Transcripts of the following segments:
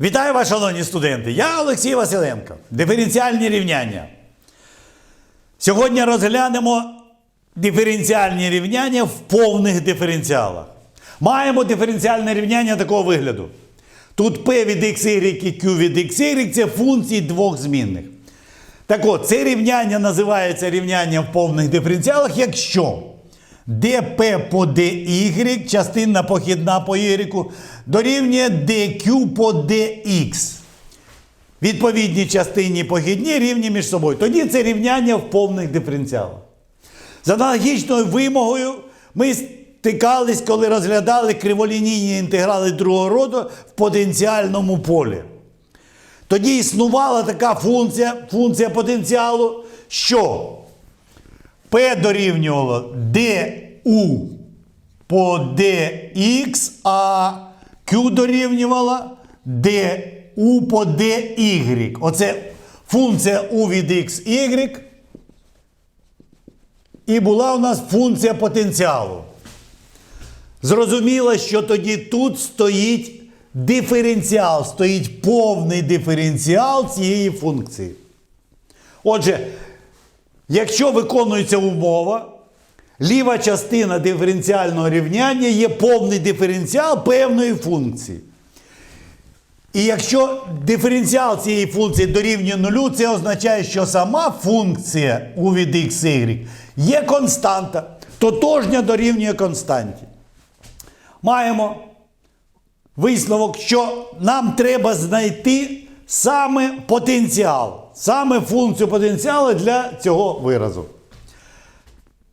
Вітаю вас, шановні студенти! Я Олексій Василенко. Диференціальні рівняння. Сьогодні розглянемо диференціальні рівняння в повних диференціалах. Маємо диференціальне рівняння такого вигляду. Тут P від xy і Q від xy це функції двох змінних. Так от, це рівняння називається рівнянням в повних диференціалах, якщо dp по dy, частинна похідна по y, дорівнює dq по dx. Відповідні частинні похідні рівні між собою. Тоді це рівняння в повних диференціалах. За аналогічною вимогою ми стикались, коли розглядали криволінійні інтеграли другого роду в потенціальному полі. Тоді існувала така функція, функція потенціалу, що P дорівнювало du по dx, а Q дорівнювала du по dy. Оце функція u від x, y. І була у нас функція потенціалу. Зрозуміло, що тоді тут стоїть диференціал, стоїть повний диференціал цієї функції. Отже, якщо виконується умова, ліва частина диференціального рівняння є повний диференціал певної функції. І якщо диференціал цієї функції дорівнює нулю, це означає, що сама функція u від x, y є константа, тотожня дорівнює константі. Маємо висновок, що нам треба знайти саме потенціал, саме функцію потенціалу для цього виразу.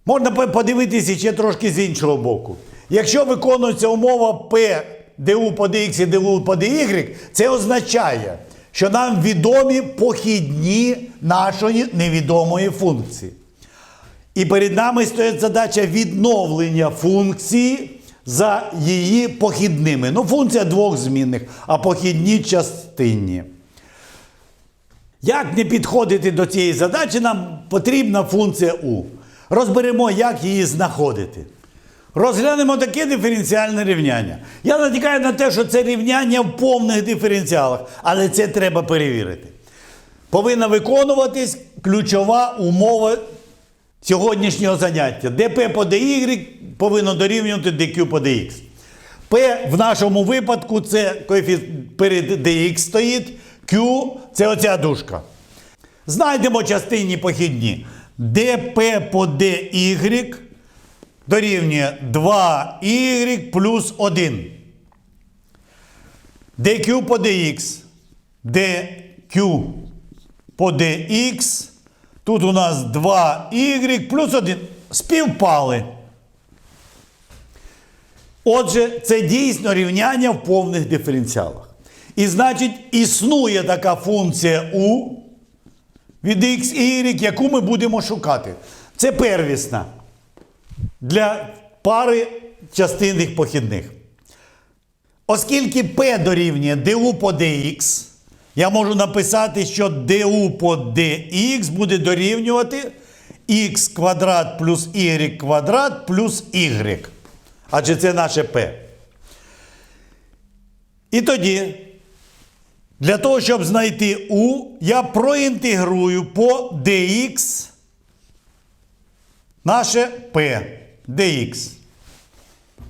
Можна подивитися ще трошки з іншого боку. Якщо виконується умова P du по dx і du по dy, це означає, що нам відомі похідні нашої невідомої функції. І перед нами стоїть задача відновлення функції за її похідними. Ну, функція двох змінних, а похідні частинні. Як не підходити до цієї задачі, нам потрібна функція u. Розберемо, як її знаходити. Розглянемо таке диференціальне рівняння. Я натякаю на те, що це рівняння в повних диференціалах, але це треба перевірити. Повинна виконуватись ключова умова сьогоднішнього заняття. dp по dy повинно дорівнювати dq по dx. P в нашому випадку це коефіцієнт перед dx стоїть, Q це оця дужка. Знайдемо частинні похідні. dp по dy дорівнює 2y плюс 1. dq по dx. dq по dx. Тут у нас 2y плюс 1. Співпали. Отже, це дійсно рівняння в повних диференціалах. І значить, існує така функція u від x і y, яку ми будемо шукати. Це первісна для пари частинних похідних. Оскільки p дорівнює du по dx, я можу написати, що du по dx буде дорівнювати x квадрат плюс y квадрат плюс y. Адже це наше p. І тоді, для того, щоб знайти u, я проінтегрую по dx наше p dx.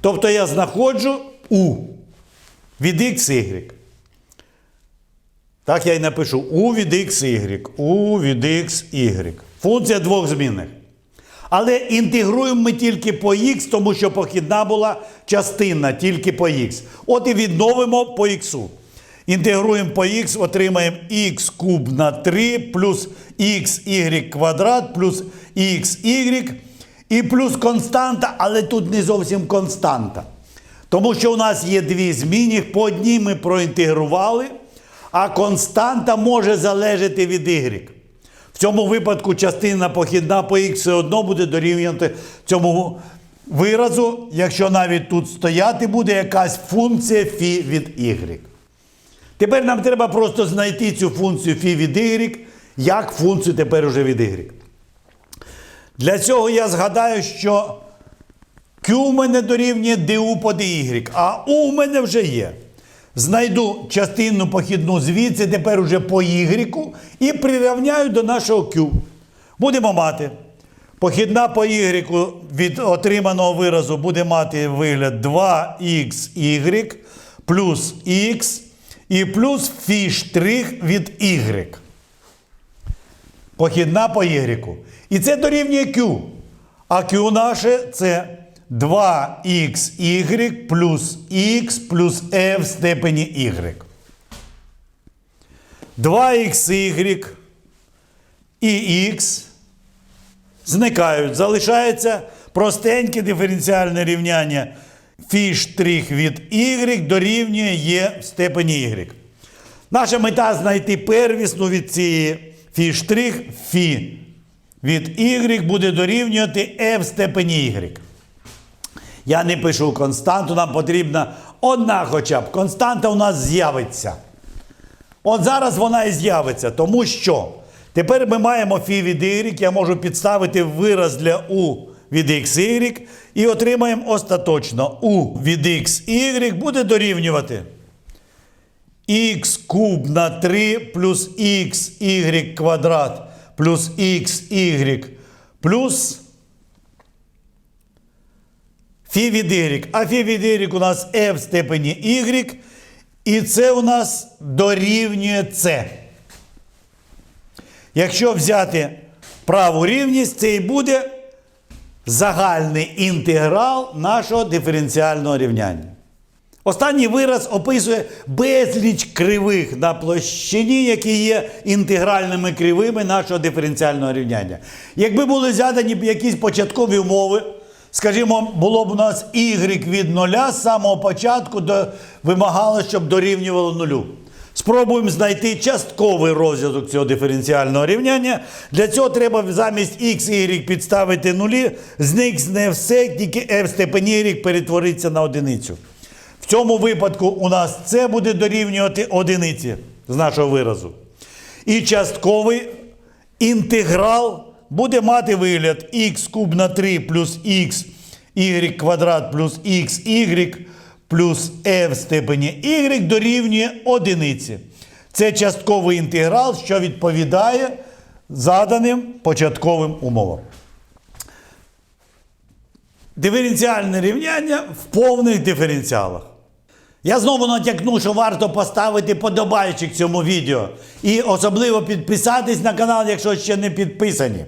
Тобто я знаходжу u від x, y. Так я і напишу u від x, y, u від x, y. Функція двох змінних. Але інтегруємо ми тільки по х, тому що похідна була частинна тільки по х. От і відновимо по х. Інтегруємо по х, отримаємо х куб на 3 плюс xy квадрат плюс xy і плюс константа, але тут не зовсім константа. Тому що у нас є дві зміни, по одній ми проінтегрували, а константа може залежати від y. В цьому випадку частина похідна по х все одно буде дорівнювати цьому виразу, якщо навіть тут стояти буде якась функція φ від y. Тепер нам треба просто знайти цю функцію φ від y, як функцію тепер уже від y. Для цього я згадаю, що Q у мене дорівнює du по dy, а U у мене вже є. знайду частинну похідну звідси, тепер уже по y, і прирівняю до нашого Q. Будемо мати. Похідна по y від отриманого виразу буде мати вигляд 2xy плюс x і плюс фі від y. Похідна по y. І це дорівнює Q. А Q наше це 2xy плюс x плюс e в степені y. 2xy і x зникають. Залишається простеньке диференціальне рівняння фі штрих від y дорівнює є в степені y. Наша мета знайти первісну від цієї фі штрих фі від y буде дорівнювати e в степені y. Я не пишу константу, нам потрібна одна хоча б. Константа у нас з'явиться. От зараз вона і з'явиться, тому що тепер ми маємо фі від y, я можу підставити вираз для u від xy і отримаємо остаточно u від xy буде дорівнювати х куб на 3 плюс xy квадрат плюс xy плюс фі від y. А фі від y у нас f в степені y. І це у нас дорівнює c. Якщо взяти праву рівність, це і буде загальний інтеграл нашого диференціального рівняння. Останній вираз описує безліч кривих на площині, які є інтегральними кривими нашого диференціального рівняння. Якби були задані якісь початкові умови, скажімо, було б у нас y від нуля з самого початку до, вимагало, щоб дорівнювало нулю. Спробуємо знайти частковий розв'язок цього диференціального рівняння. Для цього треба замість x y підставити нулі, зникне все, тільки f в степені y перетвориться на одиницю. В цьому випадку у нас це буде дорівнювати одиниці з нашого виразу. І частковий інтеграл буде мати вигляд х куб на 3 плюс х y квадрат плюс xy плюс e в степені y дорівнює одиниці. Це частковий інтеграл, що відповідає заданим початковим умовам. Диференціальне рівняння в повних диференціалах. Я знову натякну, що варто поставити подобайчик цьому відео. І особливо підписатись на канал, якщо ще не підписані.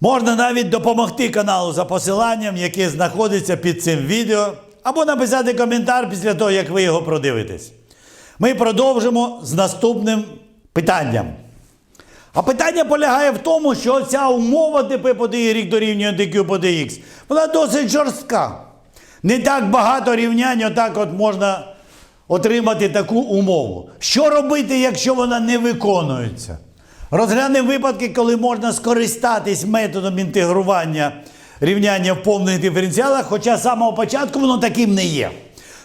Можна навіть допомогти каналу за посиланням, яке знаходиться під цим відео, або написати коментар після того, як ви його продивитесь. Ми продовжимо з наступним питанням. А питання полягає в тому, що ця умова dp по y дорівнює dq по dx, вона досить жорстка. Не так багато рівнянь, отак от можна отримати таку умову. Що робити, якщо вона не виконується? Розглянемо випадки, коли можна скористатись методом інтегрування рівняння в повних диференціалах, хоча з самого початку воно таким не є.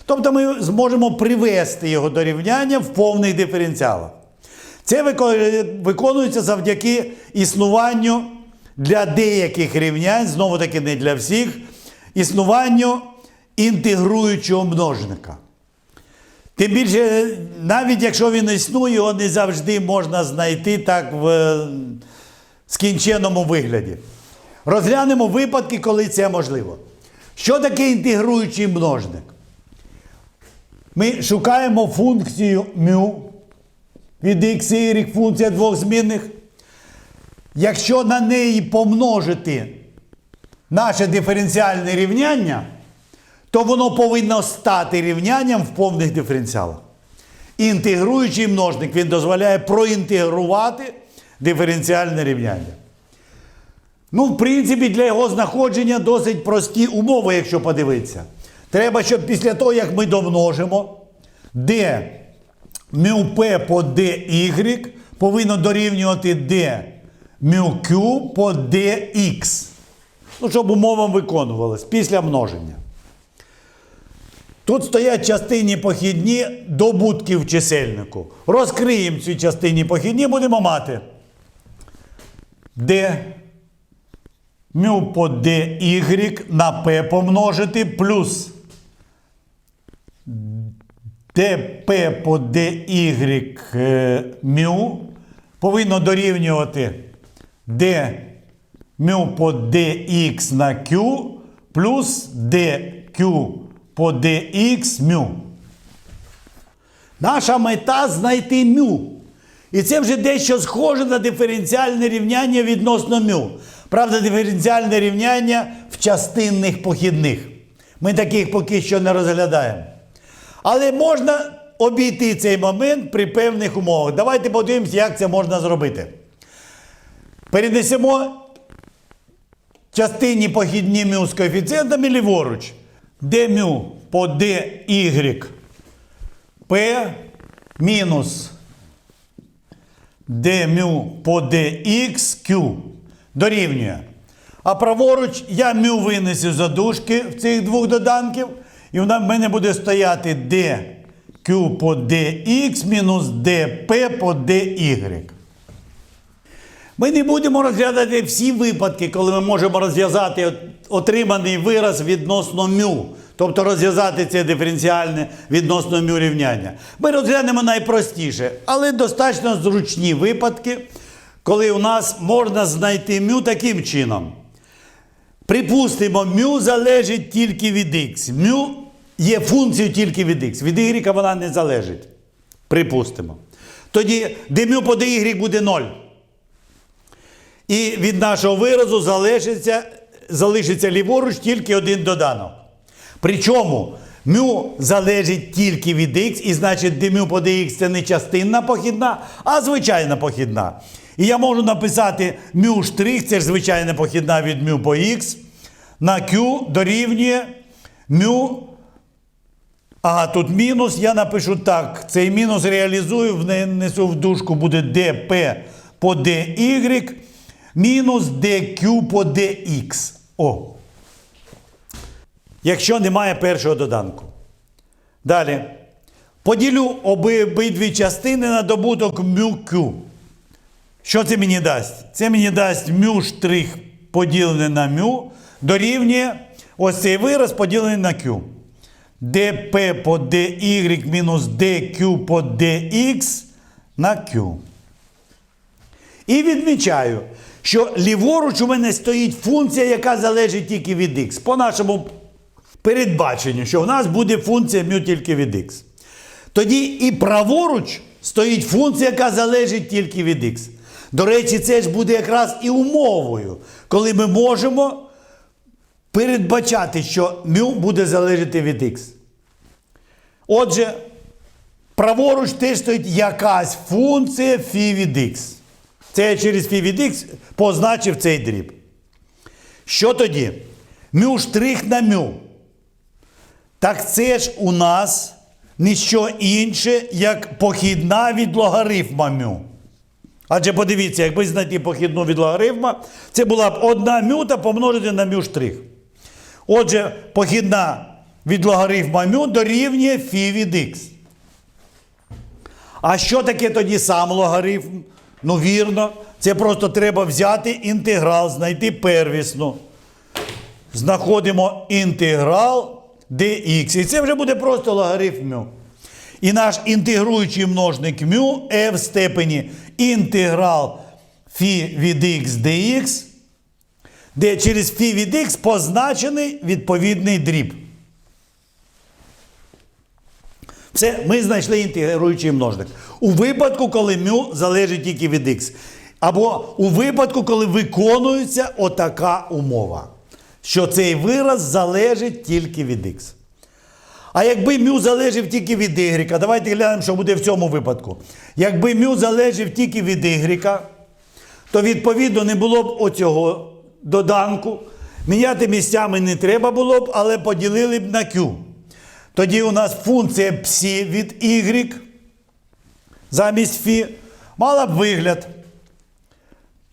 Тобто ми зможемо привести його до рівняння в повних диференціалах. Це виконується завдяки існуванню для деяких рівнянь, знову таки не для всіх, існуванню інтегруючого множника. Тим більше, навіть якщо він існує, його не завжди можна знайти так в е, скінченому вигляді. Розглянемо випадки, коли це можливо. Що таке інтегруючий множник? Ми шукаємо функцію μ від x y, функція двох змінних. Якщо на неї помножити наше диференціальне рівняння, то воно повинно стати рівнянням в повних диференціалах. Інтегруючий множник він дозволяє проінтегрувати диференціальне рівняння. Ну, в принципі, для його знаходження досить прості умови, якщо подивитися. Треба, щоб після того, як ми домножимо, d μp по dy повинно дорівнювати d μq по dx. Ну, щоб умова виконувалась після множення. Тут стоять частині похідні добутки в чисельнику. Розкриємо ці частині похідні, будемо мати d μ по dy на p помножити плюс dp по dy е, мю повинно дорівнювати d мю по dx на q плюс dq по dx мю. Наша мета знайти мю. І це вже дещо схоже на диференціальне рівняння відносно мю. Правда, диференціальне рівняння в частинних похідних. Ми таких поки що не розглядаємо. Але можна обійти цей момент при певних умовах. Давайте подивимося, як це можна зробити. Перенесемо частині похідні мю з коефіцієнтами ліворуч. Де мю по dy p мінус d мю по dx q дорівнює. А праворуч я мю винесу за дужки в цих двох доданків, і в мене буде стояти dq по dx мінус dp по dy. Ми не будемо розглядати всі випадки, коли ми можемо розв'язати отриманий вираз відносно мю, тобто розв'язати це диференціальне відносно мю рівняння. Ми розглянемо найпростіше, але достатньо зручні випадки, коли у нас можна знайти мю таким чином. Припустимо, мю залежить тільки від х. Мю є функцією тільки від х. Від y вона не залежить. Припустимо. Тоді d по dy буде 0. І від нашого виразу залишиться, залишиться ліворуч тільки один доданок. Причому мю залежить тільки від х, і значить, дмю по dx це не частинна похідна, а звичайна похідна. І я можу написати мю штрих, це ж звичайна похідна від мю по х, на q дорівнює мю. Ага, тут мінус, я напишу так. Цей мінус реалізую, внесу в дужку буде dp по dy мінус dq по dx. О. Якщо немає першого доданку. Далі. Поділю обидві частини на добуток μ q. Що це мені дасть? Це мені дасть мю штрих поділене на мю дорівнює ось цей вираз поділений на Q. dp по dy мінус dq по dx на Q. І відмічаю, що ліворуч у мене стоїть функція, яка залежить тільки від x. По нашому передбаченню, що в нас буде функція μ тільки від x. Тоді і праворуч стоїть функція, яка залежить тільки від x. До речі, це ж буде якраз і умовою, коли ми можемо передбачати, що мю буде залежати від Х. Отже, праворуч теж стоїть якась функція фі від Х. Це я через фі від Х позначив цей дріб. Що тоді? Мю штрих на мю. Так це ж у нас ніщо інше, як похідна від логарифма мю. Адже подивіться, якби знайти похідну від логарифма, це була б одна мю та помножити на мю штрих. Отже, похідна від логарифма мю дорівнює φ від х. А що таке тоді сам логарифм? Ну, вірно, це просто треба взяти інтеграл, знайти первісну. Знаходимо інтеграл dx. І це вже буде просто логарифм мю. І наш інтегруючий множник мю e в степені інтеграл φ від x dx, де через φ від x позначений відповідний дріб. Це ми знайшли інтегруючий множник. У випадку, коли мю залежить тільки від х. Або у випадку, коли виконується отака умова, що цей вираз залежить тільки від х. А якби мю залежав тільки від y, давайте глянемо, що буде в цьому випадку. Якби мю залежав тільки від y, то відповідно не було б оцього доданку. Міняти місцями не треба було б, але поділили б на q. Тоді у нас функція псі від y замість фі мала б вигляд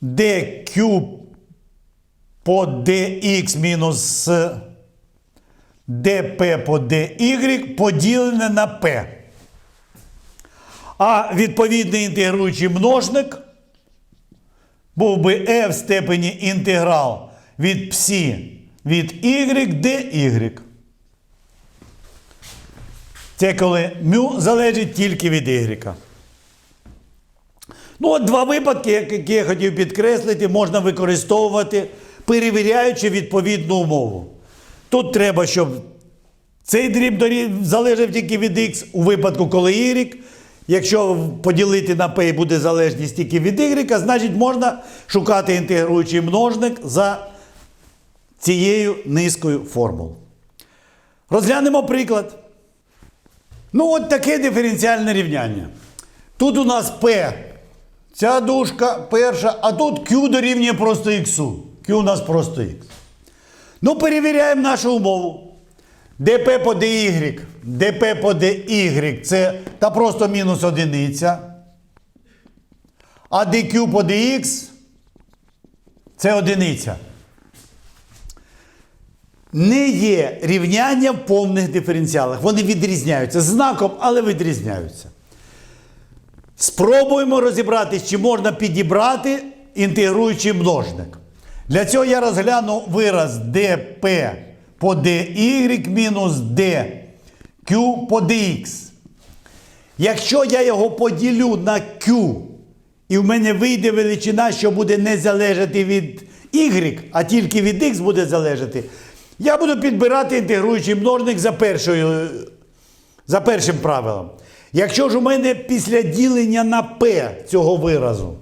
dq по dx мінус dp по dy поділене на p. А відповідний інтегруючий множник був би e в степені інтеграл від псі від y dy. Це коли μ залежить тільки від y. Ну, от два випадки, які я хотів підкреслити, можна використовувати, перевіряючи відповідну умову. Тут треба, щоб цей дріб залежав тільки від x у випадку, коли y. Якщо поділити на p буде залежність тільки від y, значить можна шукати інтегруючий множник за цією низкою формул. Розглянемо приклад. Ну, от таке диференціальне рівняння. Тут у нас P. Ця дужка перша, а тут Q дорівнює просто X. Q у нас просто X. Ну, перевіряємо нашу умову. dp по dy, dp по dy це та просто мінус одиниця. А dq по dx це одиниця. Не є рівняння в повних диференціалах. Вони відрізняються знаком, але відрізняються. Спробуємо розібратись, чи можна підібрати інтегруючий множник. Для цього я розгляну вираз dp по dy мінус dq по dx. Якщо я його поділю на q, і в мене вийде величина, що буде не залежати від y, а тільки від x буде залежати, я буду підбирати інтегруючий множник за першою за першим правилом. Якщо ж у мене після ділення на P цього виразу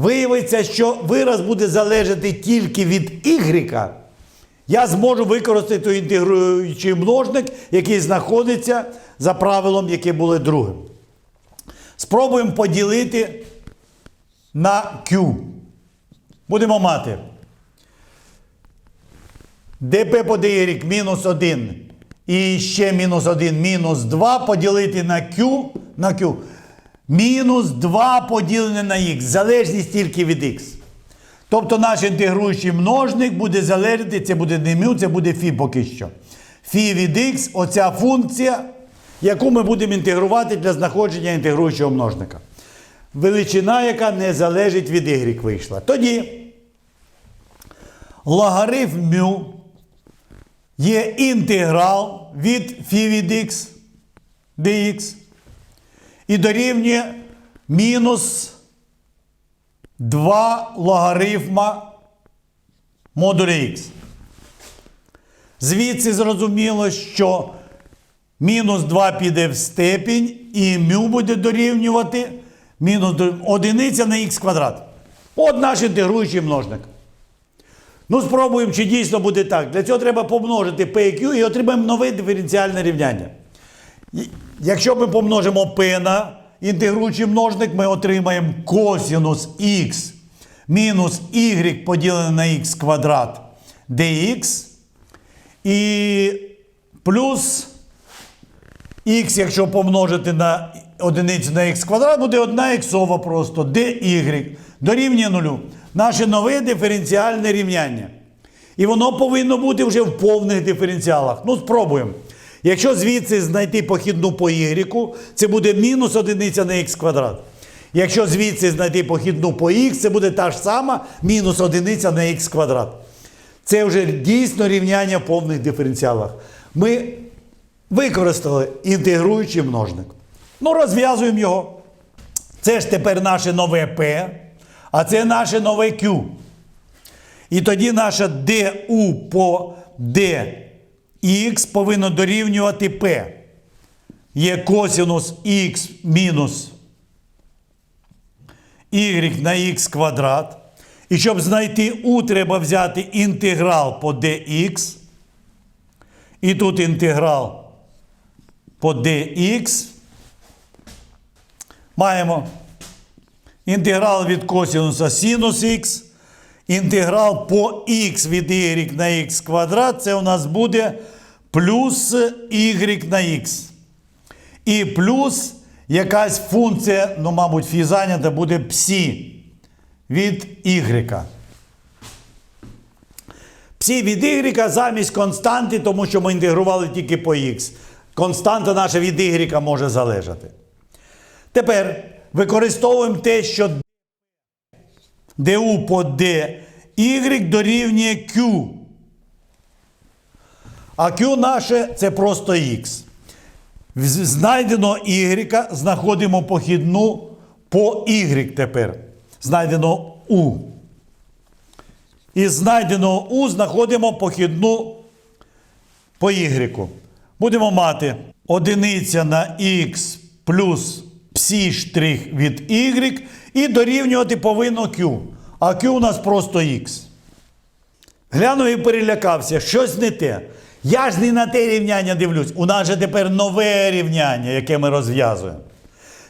виявиться, що вираз буде залежати тільки від y, я зможу використати інтегруючий множник, який знаходиться за правилом, яке було другим. Спробуємо поділити на Q. Будемо мати dp по dy мінус 1 і ще мінус 1 мінус 2 поділити на q, на q мінус 2 поділене на х, залежність тільки від х. Тобто наш інтегруючий множник буде залежати, це буде не мю, це буде фі поки що. Фі від х, оця функція, яку ми будемо інтегрувати для знаходження інтегруючого множника. Величина, яка не залежить від y вийшла. Тоді логарифм μ є інтеграл від фі від х dx і дорівнює мінус 2 логарифма модуля х. Звідси зрозуміло, що мінус 2 піде в степінь і μ буде дорівнювати мінус до- одиниця на х квадрат. От наш інтегруючий множник. Ну, спробуємо, чи дійсно буде так. Для цього треба помножити P і Q і отримаємо нове диференціальне рівняння. Якщо ми помножимо P на інтегруючий множник, ми отримаємо косінус х мінус y поділене на х квадрат dx і плюс х, якщо помножити на одиницю на х квадрат, буде 1 іксова просто dy дорівнює нулю. Наше нове диференціальне рівняння. І воно повинно бути вже в повних диференціалах. Ну, спробуємо. Якщо звідси знайти похідну по y, це буде мінус одиниця на х квадрат. Якщо звідси знайти похідну по х, це буде та ж сама мінус одиниця на х квадрат. Це вже дійсно рівняння в повних диференціалах. Ми використали інтегруючий множник. Ну, розв'язуємо його. Це ж тепер наше нове P, а це наше нове Q. І тоді наша DU по DX повинно дорівнювати P. Є косинус Х мінус y на х квадрат. І щоб знайти u, треба взяти інтеграл по dx. І тут інтеграл по dx. Маємо інтеграл від косинуса синус х. Інтеграл по х від y на х квадрат. Це у нас буде плюс y на х. І плюс якась функція, ну, мабуть, фі зайнята буде псі від y. Псі від y замість константи, тому що ми інтегрували тільки по х. Константа наша від y може залежати. Тепер використовуємо те, що du по d y дорівнює q. А q наше це просто х. Знайдено y, знаходимо похідну по y тепер. Знайдено u. Із знайденого u знаходимо похідну по y. Будемо мати одиниця на x плюс псі штрих від y і дорівнювати повинно q. А q у нас просто x. Глянув і перелякався, щось не те. Я ж не на те рівняння дивлюсь. У нас же тепер нове рівняння, яке ми розв'язуємо.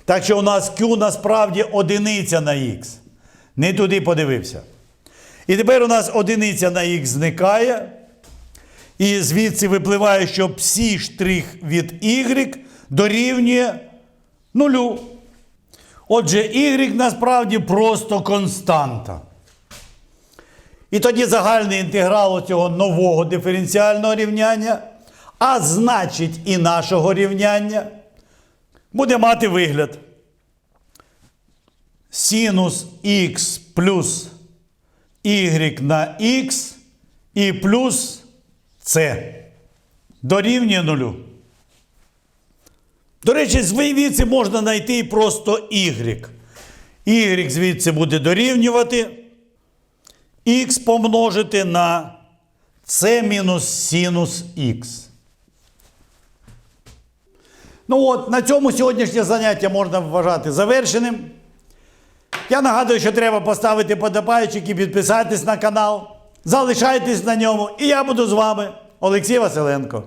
Так що у нас Q насправді одиниця на х. Не туди подивився. І тепер у нас одиниця на х зникає. І звідси випливає, що псі штрих від y дорівнює нулю. Отже, y насправді просто константа. І тоді загальний інтеграл цього нового диференціального рівняння, а значить і нашого рівняння, буде мати вигляд. Синус х плюс y на х і плюс c дорівнює нулю. До речі, звідси можна знайти просто y. y звідси буде дорівнювати х помножити на c мінус синус х. Ну от, на цьому сьогоднішнє заняття можна вважати завершеним. Я нагадую, що треба поставити подобайчик і підписатись на канал. Залишайтесь на ньому, і я буду з вами, Олексій Василенко.